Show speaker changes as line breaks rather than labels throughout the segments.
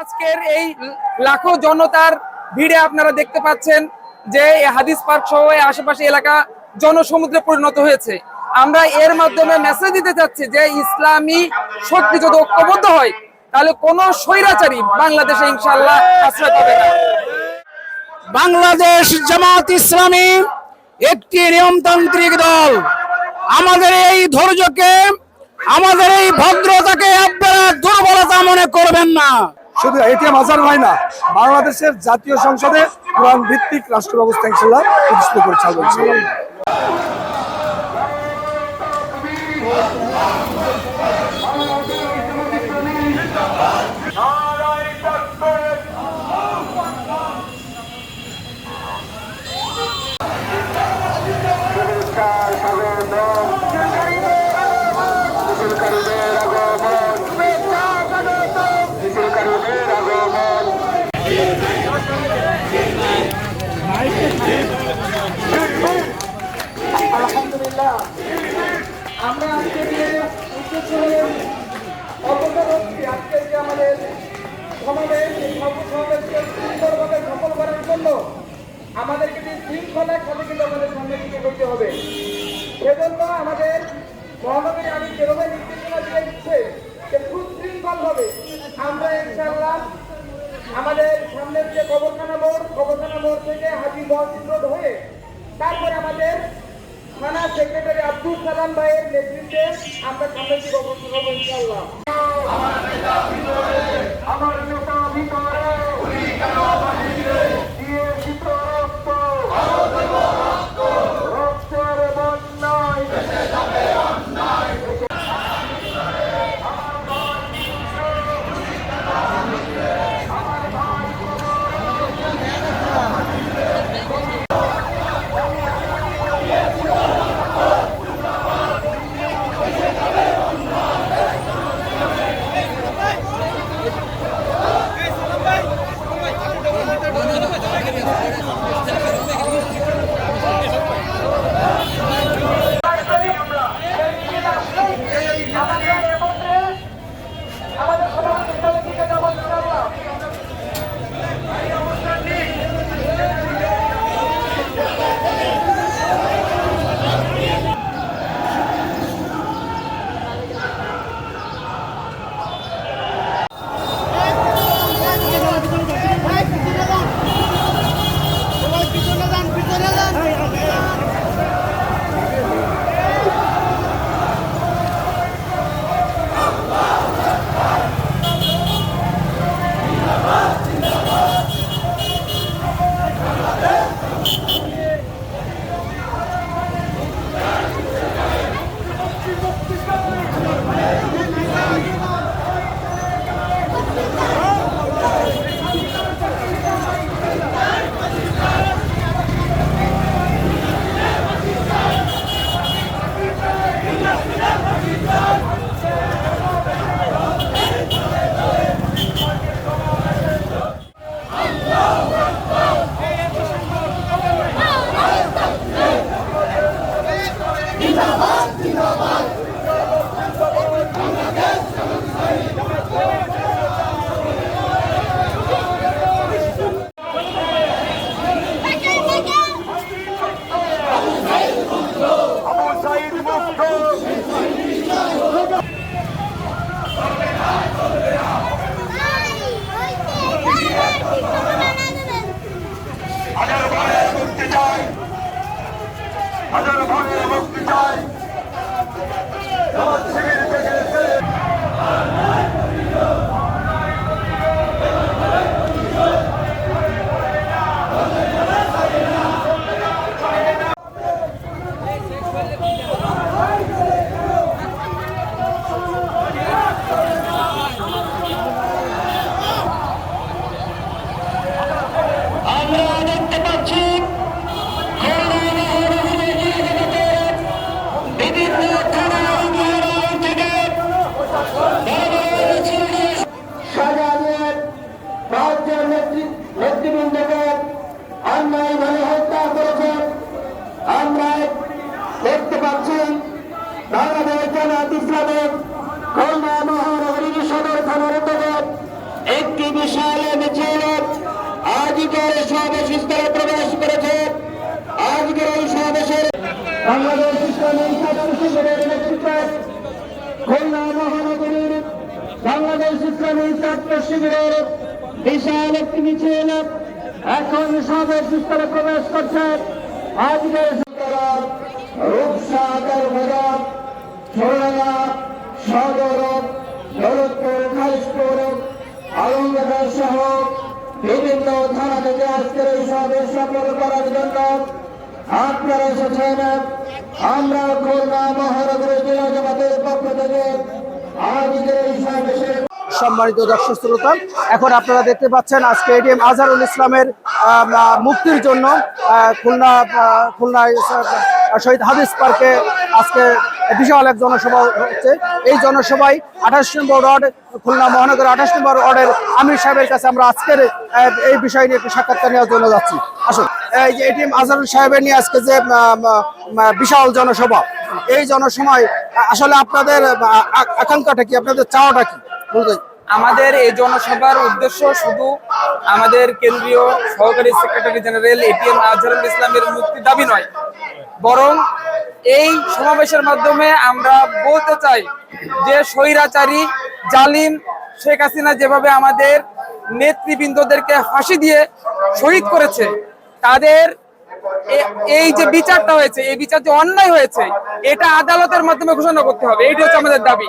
আজকের এই লাখো জনতার ভিড়ে আপনারা দেখতে পাচ্ছেন যে হাদিস পার্ক সহ আশেপাশে এলাকা জনসমুদ্রে পরিণত হয়েছে। আমরা এর মাধ্যমে মেসেজ দিতে চাচ্ছি যে ইসলামী শক্তি যদি ঐক্যবদ্ধ হয়, তাহলে কোন স্বৈরাচারী বাংলাদেশে ইনশাল্লাহ আশ্রয় পাবে না।
বাংলাদেশ জামাত ইসলামী একটি নিয়মতান্ত্রিক দল। আমাদের এই ধৈর্যকে, আমাদের এই ভদ্রতাকে আপনারা দুর্বলতা মনে করবেন না।
শুধু এটিএম আজার হয় না, বাংলাদেশের জাতীয় সংসদে কোরআন ভিত্তিক রাষ্ট্র ব্যবস্থা ইনশাল্লাহ প্রতিষ্ঠিত করে ছাড়বো ইনশাল্লাহ।
আমরা আজকে যে উদ্দেশ্য আজকে আমাদের সমাবেশ, এই সমাবেশকে সুন্দরভাবে সফল করার জন্য আমাদেরকে যে শৃঙ্খলার সাথে কিন্তু আমাদের দিকে করতে হবে সেজন্য আমাদের মহানবীর আমি যেভাবে নির্দেশনা দিয়ে দিচ্ছে যে সুশৃঙ্খল হবে আমরা ইনশাআল্লাহ আমাদের সামনের যে কবরখানা মোড় কবরখানা মোড় থেকে হাজি মসজিদ রোড হয়ে তারপরে আমাদের থানা সেক্রেটারি আব্দুল সালাম ভাইয়ের নেতৃত্বে আমরা কমিটি গঠন করব ইনশাল্লাহ আমার নেতা ভিতরে
আমার নেতা ভিতরে বাংলাদেশ ইসলামী ছাত্র শিবিরের নেতৃত্বে খুলনা মহানগরীর বাংলাদেশ ইসলামী ছাত্র শিবিরের বিশাল একটি মিছিল এখন সমাবেশ স্থলে প্রবেশ করছে। আজকের রূপসাগর বাজার ছোড়া সদর, দৌলতপুর খালিশপুর আলমবাজার সহ বিভিন্ন থানা থেকে আজকের এই সমাবেশ সফল করার জন্য আপনারা এসেছেন। আমরা খুলনা মহানগরের জেলা জামাতের পক্ষ থেকে আজকের এই সমাবেশে
সম্মানিত দর্শক শ্রোতা, এখন আপনারা দেখতে পাচ্ছেন আজকে এডিএম আজহারুল ইসলামের মুক্তির জন্য খুলনা খুলনায় শহীদ হাদিস পার্কে আজকে বিশাল এক জনসভা হচ্ছে। এই জনসভায় আঠাশ নম্বর ওয়ার্ড, খুলনা মহানগর আঠাশ নম্বর ওয়ার্ডের আমির সাহেবের কাছে আমরা আজকের এই বিষয় নিয়ে একটু সাক্ষাৎকার নেওয়ার জন্য যাচ্ছি। আসুন। এই যে এটিএম আজহারুল সাহেবের নিয়ে আজকে যে বিশাল জনসভা, এই জনসভায় আসলে আপনাদের আকাঙ্ক্ষাটা কি? আপনাদের চাওয়াটা কি? বলতে
আমাদের এই জনসভার উদ্দেশ্য শুধু আমাদের কেন্দ্রীয় সহকারী সেক্রেটারি জেনারেল এটিএম আজহারুল ইসলামের মুক্তি দাবি নয়, বরং এই সমাবেশের মাধ্যমে আমরা বলতে চাই যে স্বৈরাচারী জালিম শেখ হাসিনা যেভাবে আমাদের নেতৃবৃন্দদেরকে ফাঁসি দিয়ে শহীদ করেছে, তাদের এই যে বিচারটা হয়েছে, এই বিচার যে অন্যায় হয়েছে, এটা আদালতের মাধ্যমে ঘোষণা করতে হবে, এটি হচ্ছে আমাদের দাবি।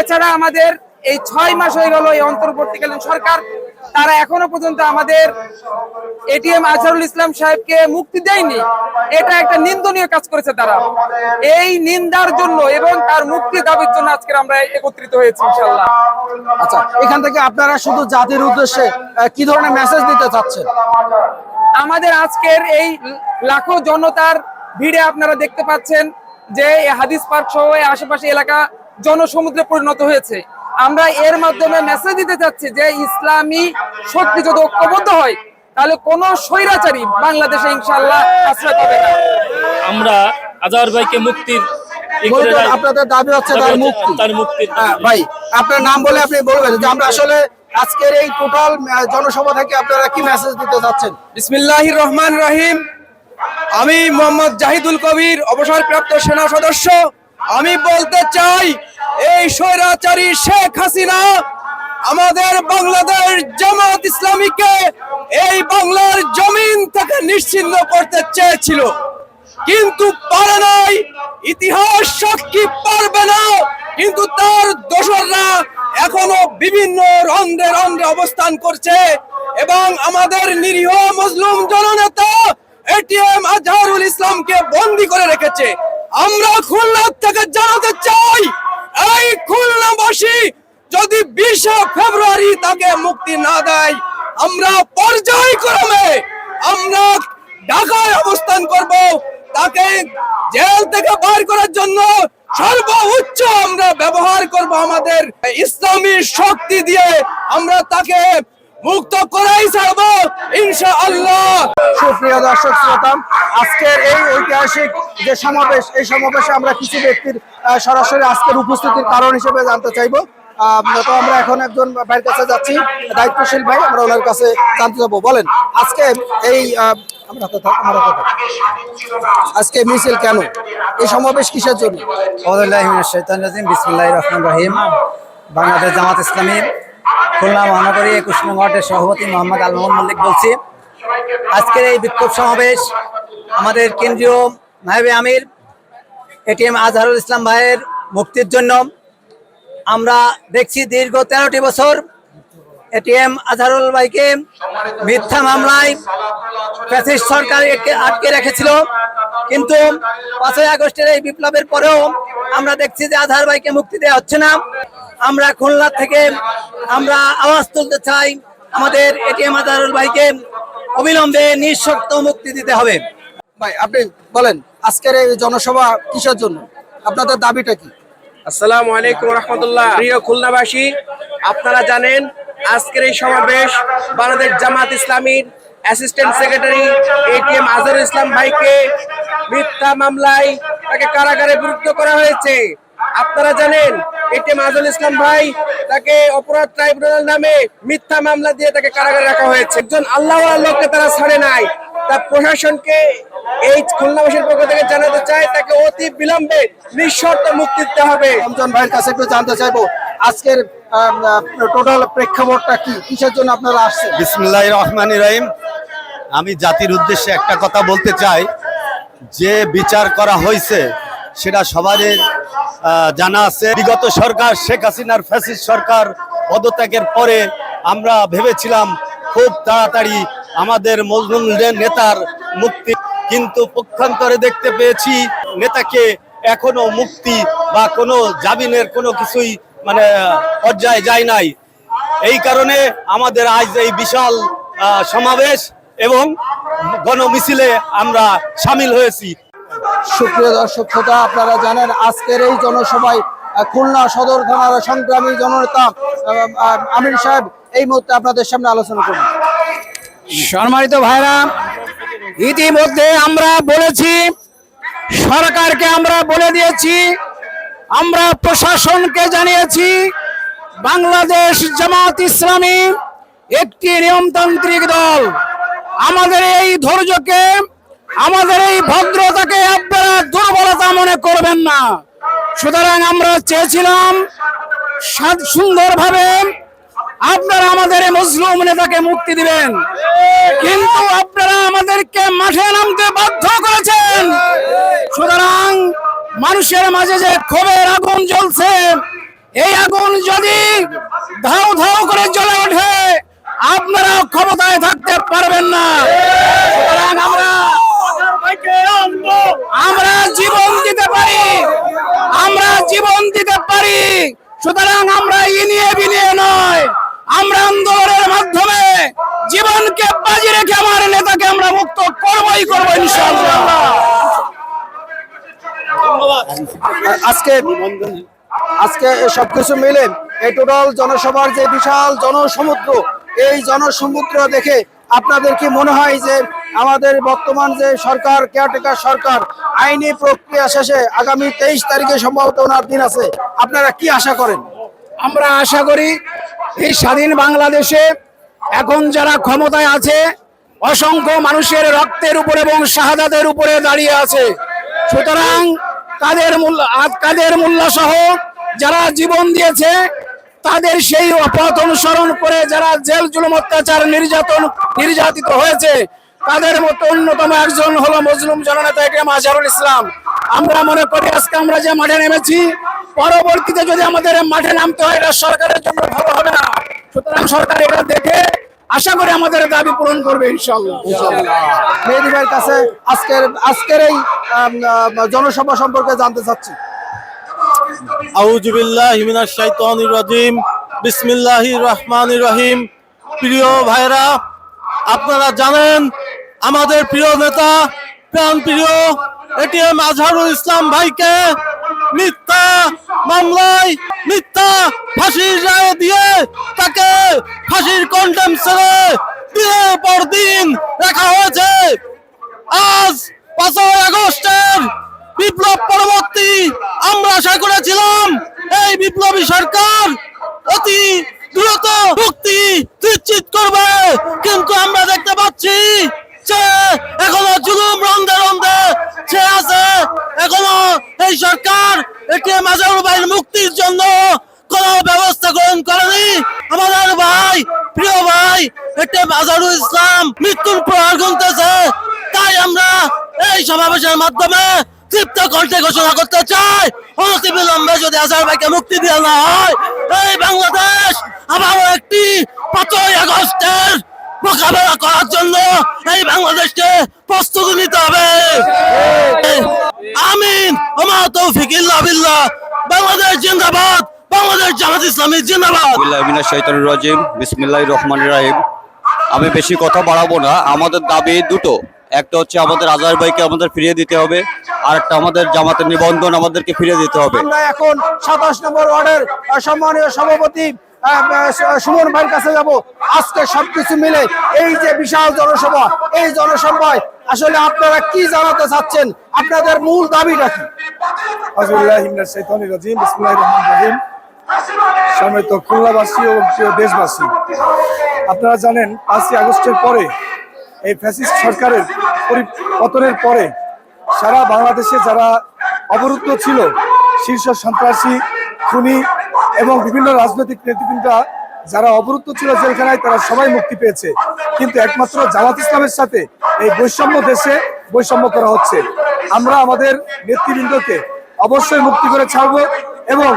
এছাড়া আমাদের এই ছয় মাস হয়ে গেল এই অন্তর্বর্তীকালীন সরকার। তারা এখনও পর্যন্ত আমাদের এটিএম আজহারুল ইসলাম সাহেবকে মুক্তি দেয়নি। এটা একটা নিন্দনীয় কাজ করেছে তারা। এই নিন্দার জন্য এবং তার মুক্তি দাবির জন্য আজকে আমরা একত্রিত হয়েছি ইনশাল্লাহ
আচ্ছা এখান থেকে আপনারা শুধু জাতির উদ্দেশ্যে কি ধরনের মেসেজ দিতে চাচ্ছেন?
আমাদের আজকের এই লাখো জনতার ভিড়ে আপনারা দেখতে পাচ্ছেন যে এই হাদিস পার্ক সহ আশেপাশে এলাকা জনসমুদ্রে পরিণত হয়েছে। আমরা এর মাধ্যমে মেসেজ দিতে চাচ্ছি যে ইসলামী শক্তি যদি ঐক্যবদ্ধ হয় তাহলে কোন স্বৈরাচারী বাংলাদেশে ইনশাল্লাহ আশ্রয় পাবে না।
আমরা আজহার ভাইকে মুক্তির
আপনাদের দাবি হচ্ছে তার মুক্তি।
তার মুক্তির
হ্যাঁ, ভাই আপনার নাম বলে আপনি বলবেন যে আমরা আসলে আজকের এই টোটাল জনসভা থেকে আপনারা কি মেসেজ দিতে চাচ্ছেন?
বিসমিল্লাহির রহমান রহিম। আমি মোহাম্মদ জাহিদুল কবির অবসরপ্রাপ্ত সেনা সদস্য। আমি বলতে চাই এই স্বৈরাচারী শেখ হাসিনা আমাদের বাংলাদেশ জামাত ইসলামীকে এই বাংলার জমিন থেকে নিশ্চিহ্ন করতে চেয়েছিল। কিন্তু পারে নাই, ইতিহাস সাক্ষী পারবে না, কিন্তু তার দোসররা এখনও বিভিন্ন রন্ধ্রে রন্ধ্রে অবস্থান করছে এবং আমাদের নিরীহ মুসলিম জননেতা এটিএম আজহারুল ইসলামকে বন্দি করে রেখেছে। আমরা খুলনা থেকে জানাতে চাই এই খুলনাবাসী যদি বিশে ফেব্রুয়ারি তাকে মুক্তি না দেয়, আমরা পর্যায়ক্রমে আমরা ঢাকায় অবস্থান করব। তাকে জেল থেকে বার করার জন্য সর্বোচ্চ আমরা ব্যবহার করব আমাদের ইসলামী শক্তি দিয়ে। আমরা তাকে মুক্ত করাই ছাড়বো ইনশাআল্লাহ।
সুপ্রিয় দর্শক শ্রোতা আজকের এই ঐতিহাসিক যে সমাবেশ এই সমাবেশে আমরা কিছু ব্যক্তির আহ, সরাসরি আজকের উপস্থিতির কারণ হিসেবে জানতে চাইব। আহ, তো আমরা এখন একজন ভাইয়ের কাছে যাচ্ছি দায়িত্বশীল ভাই আমরা ওনার কাছে জানতে যাব বলেন আজকে এই আহ, আমার। আজকে মিছিল কেন? এই সমাবেশ কিসের জন্য?
বাংলাদেশ জামাত ইসলামী খুলনা মহানগরী একুশ নং সভাপতি মোহাম্মদ আল মোহাম্মদ মল্লিক বলছি। আজকের এই বিক্ষোভ সমাবেশ আমাদের কেন্দ্রীয় নায়েবে আমির, এটিএম আজহারুল ইসলাম ভাইয়ের মুক্তির জন্য। আমরা দেখছি দীর্ঘ তেরোটি বছর এটিএম আজহারুল ভাইকে মিথ্যা মামলায় ফ্যাসিস্ট সরকার আটকে রেখেছিল। কিন্তু পাঁচই আগস্টের এই বিপ্লবের পরেও আমরা দেখছি যে আধার ভাইকে মুক্তি দেওয়া হচ্ছে না। আমরা খুলনা থেকে আমরা আওয়াজ তুলতে চাই। আমাদের এটিএম আজহারুল ভাইকে অবিলম্বে নিঃশর্ত মুক্তি দিতে হবে।
ভাই আপনি বলেন আজকের এই জনসভা কিসের জন্য? আপনাদের দাবিটা কি?
আসসালামু আলাইকুম রহমতুল্লাহ। প্রিয় খুলনাবাসী আপনারা জানেন আজকের এই সমাবেশ বাংলাদেশ জামাত ইসলামীর assistant secretary ATM Azharul Islam ভাইকে মিথ্যা মামলায় তাকে কারাগারে বিরুদ্ধ করা হয়েছে। আপনারা জানেন এটিএম আজল ইসলাম ভাই তাকে অপরাধ ট্রাইব্যুনাল নামে মিথ্যা মামলা দিয়ে তাকে কারাগারে রাখা হয়েছে। একজন আল্লাহ লোককে তারা ছাড়ে নাই। তা প্রশাসনকে এই খুলনাবাসীর পক্ষ থেকে জানাতে চাই তাকে অতি বিলম্বে নিঃশর্ত মুক্তি দিতে হবে।
রমজান ভাইয়ের কাছে একটু জানতে চাইব আজকের টোটাল প্রেক্ষাপটটা কি? কিসের জন্য আপনারা আসছেন?
বিসমুল্লাহ রহমান রহিম। আমি জাতির উদ্দেশ্যে একটা কথা বলতে চাই যে বিচার করা হয়েছে সেটা সবারই জানা আছে। বিগত সরকার, শেখ হাসিনার ফ্যাসিস্ট সরকার পদত্যাগের পরে আমরা ভেবেছিলাম খুব তাড়াতাড়ি আমাদের মজলুম নেতার মুক্তি, কিন্তু পক্ষান্তরে দেখতে পেয়েছি নেতাকে এখনও মুক্তি বা কোনো জামিনের কোনো কিছুই মানে পর্যায়ে যায় নাই। এই কারণে আমাদের আজ এই বিশাল সমাবেশ এবং গণমিছিলে আমরা সামিল হয়েছি।
সুপ্রিয় দর্শক শ্রোতা, আপনারা জানেন আজকের এই জনসভায় খুলনা সদর থানার সংগ্রামী জননেতা আমির সাহেব এই মুহূর্তে আপনাদের সামনে আলোচনা করবেন।
সম্মানিত ভাইরা, ইতিমধ্যে আমরা বলেছি, সরকারকে আমরা বলে দিয়েছি, আমরা প্রশাসনকে জানিয়েছি, বাংলাদেশ জামাত ইসলামী একটি নিয়মতান্ত্রিক দল। আমাদের এই ধৈর্যকে আমাদের এই ভদ্রতাকে আপনারা দুর্বলতা মনে করবেন না। সুতরাং আমরা চেয়েছিলাম সুন্দরভাবে আপনারা আমাদের মুসলিম নেতাকে মুক্তি দিবেন। কিন্তু আপনারা আমাদেরকে মাঠে নামতে বাধ্য করেছেন। সুতরাং মানুষের মাঝে যে ক্ষোভের আগুন জ্বলছে, এই আগুন যদি ধাও ধাও করে জ্বলে ওঠে আপনারা ক্ষমতায় থাকতে পারবেন না। সুতরাং আমরা আমরা জীবন দিতে পারি। আমরা জীবন দিতে পারি। সুতরাং আমরা ইনিয়ে বিনিয়ে নয়। আমরা আন্দোলনের মাধ্যমে জীবনকে বাজি রেখে আমার নেতাকে আমরা মুক্ত করবই করব ইনশাআল্লাহ।
আজকে আজকে সবকিছু মিলে এই টোটাল জনসভার যে বিশাল জনসমুদ্র, এই জনসমুদ্র দেখে আপনাদের কি মনে হয় যে আমাদের বর্তমান যে সরকার, কেয়ারটেকার সরকার, আইনি প্রক্রিয়া শেষে আগামী তেইশ তারিখে সম্ভবত ওনার দিন আছে। আপনারা কি আশা করেন?
আমরা আশা করি এই স্বাধীন বাংলাদেশে এখন যারা ক্ষমতায় আছে, অসংখ্য মানুষের রক্তের উপরে এবং শাহাদাতের উপরে দাঁড়িয়ে আছে। সুতরাং কাদের মূল্য কাদের মূল্য সহ যারা জীবন দিয়েছে তাদের সেই পথ অনুসরণ করে যারা জেল, জুলুম, অত্যাচার, নির্যাতন, নির্যাতিত হয়েছে, তাদের মতো অন্যতম একজন হলো মজলুম জননেতা একরাম আজহারুল ইসলাম। আমরা মনে করি আজকে আমরা যে মাঠে নেমেছি, পরবর্তীতে যদি আমাদের মাঠে নামতে হয়, এটা সরকারের জন্য ভালো হবে না। সুতরাং সরকার এটা দেখে আশা করি আমাদের দাবি পূরণ করবে ইনশাল্লাহ
মেহেদি ভাইয়ের কাছে আজকের আজকের এই জনসভা সম্পর্কে জানতে চাচ্ছি।
আউজুবিল্লাহ হিমিনাশ শাইতানির রাজিম। বিসমিল্লাহির রহমানির রহিম। প্রিয় ভাইরা আপনারা জানেন আমাদের প্রিয় নেতা প্রাণ প্রিয় এটিএম আজহারুল ইসলাম ভাইকে মিথ্যা মামলায় মিথ্যা ফাঁসির রায় দিয়ে তাকে ফাঁসির কন্ডেম ছেড়ে দিনের পর দিন রাখা হয়েছে। আজ পাঁচই আগস্টের বিপ্লব পরবর্তী আমরা আশা করেছিলাম এই বিপ্লবী সরকার অতি দ্রুত মুক্তি নিশ্চিত করবে। কিন্তু আমরা দেখতে পাচ্ছি সে এখনও এই সরকার ভাইয়ের মুক্তির জন্য কোনো ব্যবস্থা গ্রহণ করেনি। ভাই, প্রিয় ভাই এটিএম আজহারুল ইসলাম মৃত্যুর প্রহার গুনতেছে। তাই আমরা এই সমাবেশের মাধ্যমে তৃপ্ত কণ্ঠে ঘোষণা করতে চাই অনতি বিলম্বে যদি আজহার ভাইকে মুক্তি দেওয়া না হয়, এই বাংলাদেশ আবারও একটি পাঁচই আগস্টের মোকাবেলা করার জন্য এই বাংলাদেশকে প্রস্তুতি নিতে হবে। আমিন ওমা তৌফিক ইল্লা বিল্লাহ। বাংলাদেশ জিন্দাবাদ, বাংলাদেশ জামাত ইসলামী জিন্দাবাদ।
বিল্লাহ শৈতানুর রাজিম বিসমিল্লাহ রহমান রাহিম। আমি বেশি কথা বাড়াবো না, আমাদের দাবি দুটো। একটা হচ্ছে আমাদের আজহার ভাইকে আমাদের ফিরিয়ে দিতে হবে আর একটা আমাদের জামাতের নিবন্ধন আমাদেরকে ফিরিয়ে দিতে হবে।
আমরা এখন সাতাশ নম্বর ওয়ার্ডের সম্মানীয় সভাপতি সুমন ভাইয়ের কাছে যাব। আজকে সবকিছু মিলে এই যে বিশাল জনসভা এই জনসভায় আসলে আপনারা কি জানাতে চাচ্ছেন? আপনাদের মূল দাবিটা কি?
আজুল্লাহ হিমনার শৈতানির রাজিম বিসমিল্লাহির রহমানির রহিম। সম্মানিত খুলনাবাসী ও দেশবাসী আপনারা জানেন পাঁচই আগস্টের পরে এই ফ্যাসিস্ট সরকারের পরি- পতনের পরে সারা বাংলাদেশে যারা অবরুদ্ধ ছিল, শীর্ষ সন্ত্রাসী, খুনি এবং বিভিন্ন রাজনৈতিক নেতৃবৃন্দরা যারা অবরুদ্ধ ছিল জেলখানায়, তারা সবাই মুক্তি পেয়েছে। কিন্তু একমাত্র জামাত ইসলামের সাথে এই বৈষম্য দেশে বৈষম্য করা হচ্ছে। আমরা আমাদের নেতৃবৃন্দকে অবশ্যই মুক্তি করে ছাড়বো এবং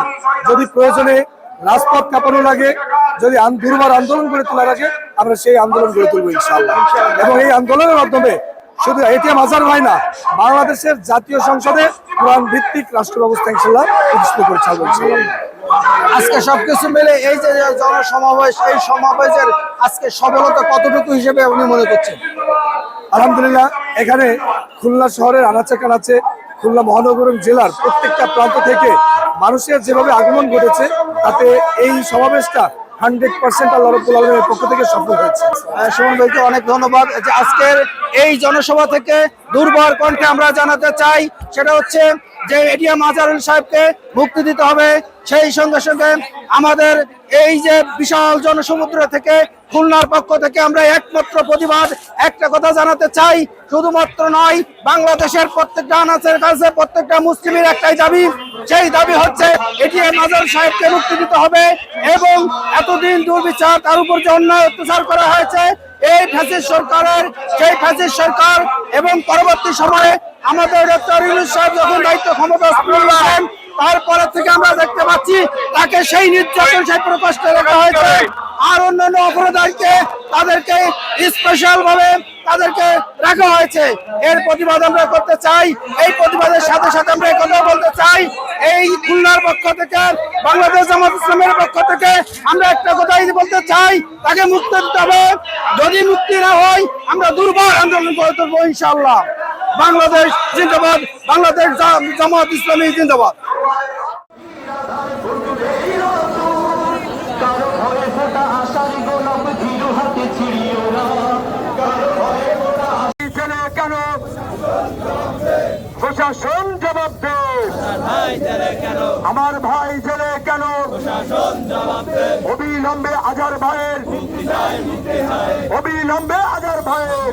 যদি প্রয়োজনে রাজপথ কাঁপানো লাগে যদি দুর্বার আন্দোলন করে তোলা লাগে আমরা সেই আন্দোলন গড়ে তুলবো ইনশাআল্লাহ। এবং এই আন্দোলনের মাধ্যমে শুধু এটিএম আজার হয় না বাংলাদেশের জাতীয় সংসদে কোরআন ভিত্তিক রাষ্ট্র ব্যবস্থা ইনশাল্লাহ প্রতিষ্ঠিত করে ছাড়বো
আজকে সবকিছু মিলে এই যে জনসমাবেশ এই সমাবেশের আজকে সফলতা কতটুকু হিসেবে উনি মনে করছেন?
আলহামদুলিল্লাহ এখানে খুলনা শহরের আনাচে কানাচে খুলনা মহানগর জেলার প্রত্যেকটা প্রান্ত থেকে মানুষের যেভাবে আগমন ঘটেছে তাতে এই সমাবেশটা হান্ড্রেড পার্সেন্ট আল্লাহ আলমের পক্ষ থেকে সফল হয়েছে।
সুমন ভাইকে অনেক ধন্যবাদ। আজকের এই জনসভা থেকে দুর্বার কণ্ঠে আমরা জানাতে চাই, সেটা হচ্ছে যে এটিএম আজহারুল সাহেবকে মুক্তি দিতে হবে, সেই সঙ্গে সঙ্গে আমাদের এই যে বিশাল জনসমুদ্র থেকে, খুলনার পক্ষ থেকে আমরা একমাত্র প্রতিবাদ, একটা কথা জানাতে চাই, শুধুমাত্র নয়, বাংলাদেশের প্রত্যেকটা আনাচের কাছে প্রত্যেকটা মুসলিমের একটাই দাবি, সেই দাবি হচ্ছে এটিএম আজহার সাহেবকে মুক্তি দিতে হবে এবং এতদিন দুর্বিচার, তার উপর যে অন্যায় অত্যাচার করা হয়েছে, এই ফ্যাসিস্ট সরকারের, সেই ফ্যাসিস্ট সরকার এবং পরবর্তী সময়ে আমাদের ডক্টর সাহেব যখন দায়িত্ব ক্ষমতা করেন, তারপরে থেকে আমরা দেখতে পাচ্ছি তাকে সেই নির্যাতন, সেই প্রকোষ্ঠে রাখা হয়েছে। আর অন্যান্য অপরাধীকে তাদেরকে স্পেশাল ভাবে তাদেরকে রাখা হয়েছে। এর প্রতিবাদ আমরা করতে চাই। এই প্রতিবাদের সাথে সাথে আমরা কথা বলতে চাই। এই খুলনার পক্ষ থেকে, বাংলাদেশ জামাত ইসলামের পক্ষ থেকে আমরা একটা কথাই বলতে চাই, তাকে মুক্তি দিতে হবে। যদি মুক্তি না হয়, আমরা দুর্বার আন্দোলন করে তুলবো ইনশাআল্লাহ। বাংলাদেশ জিন্দাবাদ, বাংলাদেশ জামাত ইসলামী জিন্দাবাদ।
প্রশাসন জবাব আমার ভাই জেলে কেন? অবিলম্বে আজার ভাইয়ের অবিলম্বে আজার ভাইয়ের